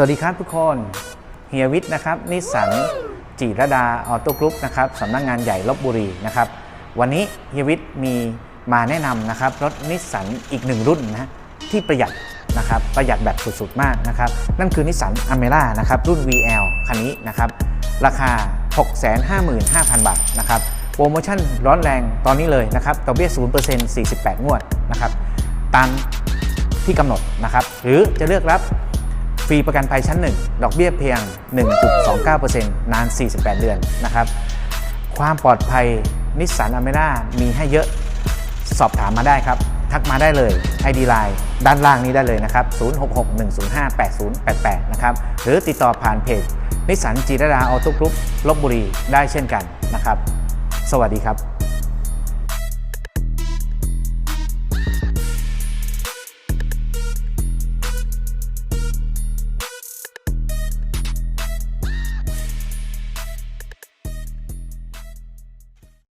สวัสดีครับทุกคนเฮียวิทย์นะครับนิสสันจิรดาออโต้กรุ๊ปนะครับสำนักงานใหญ่ลบบุรีนะครับวันนี้เฮียวิทย์มีมาแนะนำนะครับรถนิสสันอีกหนึ่งรุ่นนะที่ประหยัดนะครับประหยัดแบบสุดๆมากนะครับนั่นคือนิสสันอเมร่านะครับรุ่น VL คันนี้นะครับราคา 655,000 บาทนะครับโปรโมชั่นร้อนแรงตอนนี้เลยนะครับดอกเบี้ย 0% 48 งวดนะครับตามที่กำหนดนะครับหรือจะเลือกรับ ฟรีประกันภัยชั้น 1 ดอกเบี้ยเพียง 1.29%นาน 48 เดือนนะครับ ความปลอดภัยนิสสันอเมร่ามีให้เยอะสอบถามมาได้ครับ ทักมาได้เลย ID Line ด้านล่างนี้ได้เลยนะครับ 0661058088 นะครับ หรือติดต่อผ่านเพจนิสสันจีรดาออโต้กรุ๊ปลบบุรีได้เช่นกันนะครับ สวัสดีครับ